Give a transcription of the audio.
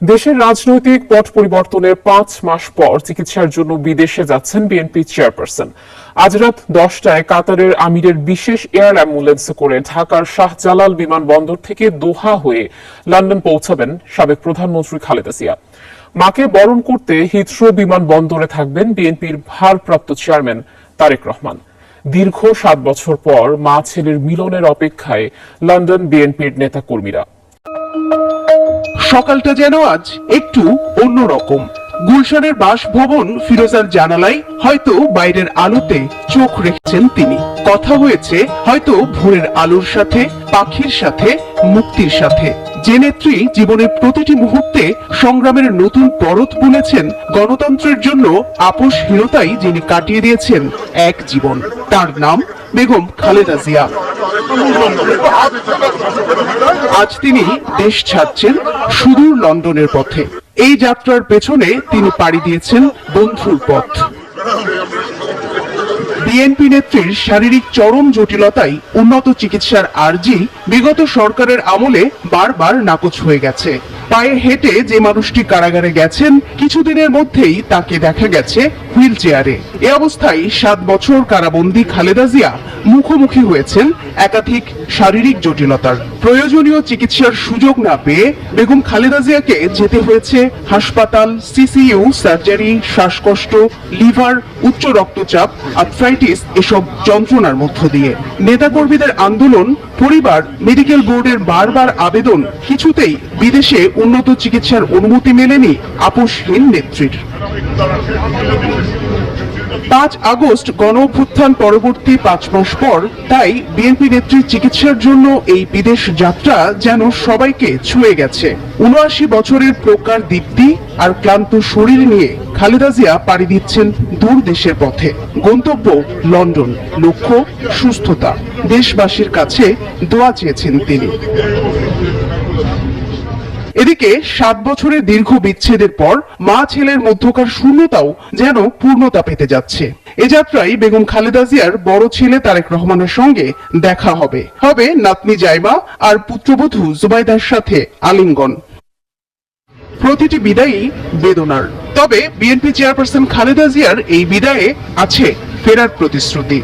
দেশের রাজনৈতিক পট পরিবর্তনের পাঁচ মাস পর চিকিৎসার জন্য বিদেশে যাচ্ছেন বিএনপি চেয়ারপারসন। আজ রাত দশটায় কাতারের আমিরের বিশেষ এয়ার অ্যাম্বুলেন্সে করে ঢাকার শাহজালাল বিমানবন্দর থেকে দোহা হয়ে লন্ডন পৌঁছাবেন সাবেক প্রধানমন্ত্রী খালেদা জিয়া। মাকে বরণ করতে হিথ্রো বিমানবন্দরে থাকবেন বিএনপির ভারপ্রাপ্ত চেয়ারম্যান তারেক রহমান। দীর্ঘ সাত বছর পর মা ছেলের মিলনের অপেক্ষায় লন্ডন বিএনপির নেতাকর্মীরা। সকালটা যেন আজ একটু অন্যরকম। গুলশানের বাসভবন ফিরোজার জানালায় হয়তো বাইরের আলোতে চোখ রেখেছেন তিনি। কথা হয়েছে, হয়তো ভোরের আলোর সাথে, পাখির সাথে, মুক্তির সাথে। যে নেত্রী জীবনের প্রতিটি মুহূর্তে সংগ্রামের নতুন পরত বুনেছেন, গণতন্ত্রের জন্য আপোষহীনতাই যিনি কাটিয়ে দিয়েছেন এক জীবন। তার নাম বেগম খালেদা জিয়া। আজ তিনি দেশ ছাড়ছেন সুদূর লন্ডনের পথে। এই যাত্রার পেছনে তিনি পাড়ি দিয়েছেন বন্ধুর পথ। বিএনপি নেত্রীর শারীরিক চরম জটিলতায় উন্নত চিকিৎসার আর্জি বিগত সরকারের আমলে বারবার নাকচ হয়ে গেছে। পায়ে হেঁটে যে মানুষটি কারাগারে গেছেন, কিছুদিনের মধ্যেই তাকে দেখা গেছে হুইল চেয়ারে এ অবস্থায় সাত বছর কারাবন্দী খালেদা জিয়া মুখোমুখি হয়েছেন একাধিক শারীরিক জটিলতার। প্রয়োজনীয় চিকিৎসার সুযোগ না পেয়ে বেগম খালেদা জিয়াকে যেতে হয়েছে হাসপাতাল, সিসিইউ, সার্জারি, শ্বাসকষ্ট, লিভার, উচ্চ রক্তচাপ, আর্থ্রাইটিস এসব যন্ত্রণার মধ্য দিয়ে। নেতাকর্মীদের আন্দোলন, পরিবার, মেডিকেল বোর্ডের বারবার আবেদন, কিছুতেই বিদেশে উন্নত চিকিৎসার অনুমতি মেলেনি আপোষহীন নেত্রীর। পাঁচ আগস্ট গণ অভ্যুত্থান পরবর্তী পাঁচ মাস পর, তাই বিএনপি নেত্রীর চিকিৎসার জন্য এই বিদেশ যাত্রা যেন সবাইকে ছুঁয়ে গেছে। উনআশি বছরের প্রকার দীপ্তি আর ক্লান্ত শরীর নিয়ে খালেদা জিয়া পাড়ি দিচ্ছেন দূর দেশের পথে। গন্তব্য লন্ডন। লক্ষ্য, সুস্থতা। দেশবাসীর কাছে দোয়া চেয়েছেন তিনি। এদিকে সাত বছরের দীর্ঘ বিচ্ছেদের পর মা ছেলের মধ্যকার শূন্যতাও যেন পূর্ণতা পেতে যাচ্ছে। এ যাত্রায় বেগম খালেদা জিয়ার বড় ছেলে তারেক রহমানের সঙ্গে দেখা হবে। হবে নাতনি জাইমা আর পুত্রবধূ জুবাইদার সাথে আলিঙ্গন। প্রতিটি বিদায়ই বেদনার। তবে বিএনপি চেয়ারপারসন খালেদা জিয়ার এই বিদায়ে আছে ফেরার প্রতিশ্রুতি।